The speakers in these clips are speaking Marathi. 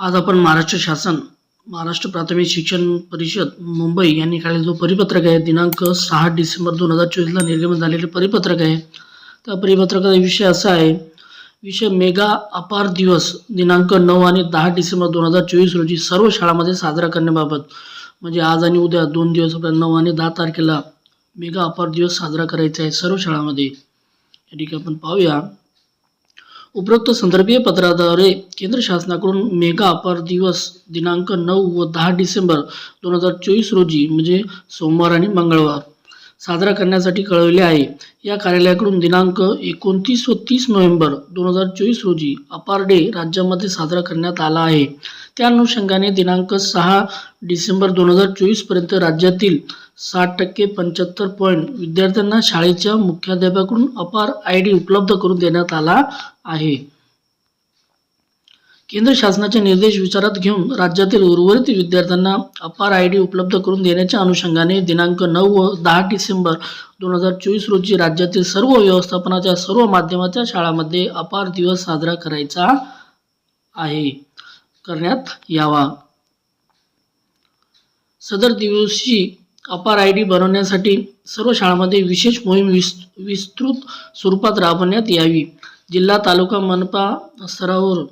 आज आपण महाराष्ट्र शासन महाराष्ट्र प्राथमिक शिक्षण परिषद मुंबई यांनी काढलेला जो परिपत्रक आहे दिनांक सहा डिसेंबर दोन हजार चोवीसला निर्गमन झालेले परिपत्रक आहे. त्या परिपत्रकाचा विषय असा आहे विषय मेगा अपार दिवस दिनांक नऊ आणि दहा डिसेंबर दोन हजार चोवीस रोजी सर्व शाळांमध्ये साजरा करण्याबाबत. म्हणजे आज आणि उद्या दोन दिवस आपल्याला नऊ आणि दहा तारखेला मेगा अपार दिवस साजरा करायचा आहे सर्व शाळांमध्ये. या ठिकाणी आपण पाहूया. उपरोक्त संदर्भीय पत्राद्वारे केंद्र शासनाकडून मेगा अपार दिवस दिनांक नऊ व दहा डिसेंबर दोन हजार चोवीस रोजी म्हणजे सोमवार आणि मंगळवार साजरा करण्यासाठी कळवले आहे. या कार्यालयाकडून दिनांक एकोणतीस व तीस नोव्हेंबर दोन हजार चोवीस रोजी अपार डे राज्यामध्ये साजरा करण्यात आला आहे. त्या अनुषंगाने दिनांक सहा डिसेंबर दोन हजार चोवीसपर्यंत राज्यातील साठ टक्के पंच्याहत्तर पॉईंट विद्यार्थ्यांना शाळेच्या मुख्याध्यापकाकडून अपार आय डी उपलब्ध करून देण्यात आला आहे. केंद्र शासनाचे निर्देश विचारात घेऊन राज्यातील उर्वरित विद्यार्थ्यांना अपार आय डी उपलब्ध करून देण्याच्या अनुषंगाने दिनांक नऊ व दहा डिसेंबर दोन हजार चोवीस रोजी राज्यातील सर्व व्यवस्थापनाच्या सर्व माध्यमाच्या शाळांमध्ये अपार दिवस साजरा करायचा आहे. करण्यात यावा. सदर दिवशी अपार आय डी बनवण्यासाठी सर्व शाळांमध्ये विशेष मोहीम विस विस्तृत स्वरूपात राबवण्यात यावी. जिल्हा तालुका मनपा स्तरावर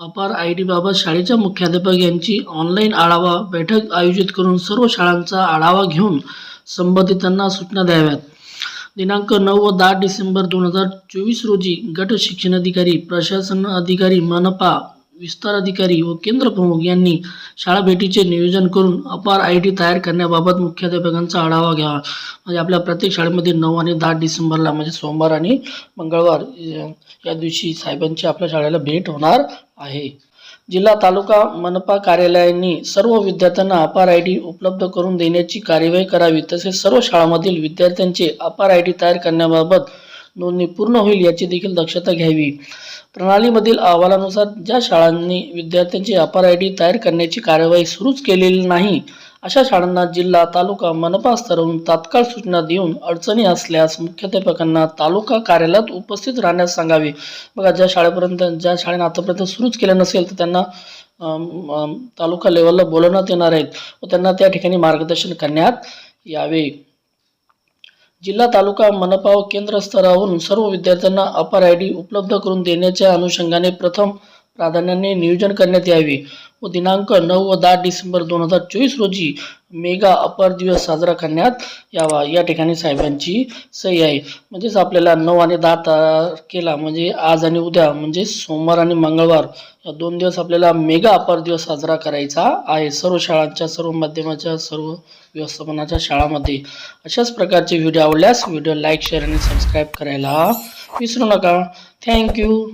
अपार आय डीबाबत शाळेच्या मुख्याध्यापक यांची ऑनलाईन आढावा बैठक आयोजित करून सर्व शाळांचा आढावा घेऊन संबंधितांना सूचना द्याव्यात. दिनांक नऊ व दहा डिसेंबर दोन हजार चोवीस रोजी गट शिक्षणाधिकारी प्रशासन अधिकारी मनपा विस्तार अधिकारी व केंद्र प्रमुख यांनी शाळा भेटीचे नियोजन करून अपार आय डी तयार करण्याबाबत मुख्याध्यापकांचा आढावा घ्यावा म्हणजे आपल्या प्रत्येक शाळेमध्ये नऊ आणि दहा डिसेंबरला म्हणजे सोमवार आणि मंगळवार या या दिवशी साहेबांची आपल्या शाळेला भेट होणार आहे. जिल्हा तालुका मनपा कार्यालयांनी सर्व विद्यार्थ्यांना अपार आय डी उपलब्ध करून देण्याची कार्यवाही करावी तसेच सर्व शाळांमधील विद्यार्थ्यांचे अपार आय डी तयार करण्याबाबत नोंदणी पूर्ण होईल याची देखील दक्षता घ्यावी. प्रणालीमधील अहवालानुसार ज्या शाळांनी विद्यार्थ्यांची अपार आय डी तयार करण्याची कार्यवाही सुरूच केलेली नाही अशा शाळांना जिल्हा तालुका मनपा स्तरावरून तात्काळ सूचना देऊन अडचणी असल्यास मुख्याध्यापकांना तालुका कार्यालयात उपस्थित राहण्यास सांगावे. बघा ज्या शाळेपर्यंत ज्या शाळेने आतापर्यंत सुरूच केलं नसेल तर त्यांना तालुका लेवलला बोलवण्यात येणार आहेत व त्यांना त्या ठिकाणी मार्गदर्शन करण्यात यावे. जिल्हा तालुका मनपा व केंद्र स्तरावरून सर्व विद्यार्थ्यांना अपार आय डी उपलब्ध करून देण्याच्या अनुषंगाने प्रथम प्राधान्याने नियोजन करण्यात यावे. व दिनांक नऊ व दहा डिसेंबर दोन हजार चोवीस रोजी मेगा अपार दिवस साजरा करण्यात यावा. या ठिकाणी साहेबांची सही आहे. म्हणजेच आपल्याला नऊ आणि दहा तारखेला म्हणजे आज आणि उद्या म्हणजे सोमवार आणि मंगळवार या दोन दिवस आपल्याला मेगा अपार दिवस साजरा करायचा आहे. सर्व शाळांच्या सर्व माध्यमाच्या सर्व व्यवस्थापनाच्या शाळांमध्ये. अशाच प्रकारचे व्हिडिओ आवडल्यास व्हिडिओ लाईक शेअर आणि सबस्क्राईब करायला विसरू नका. थँक्यू.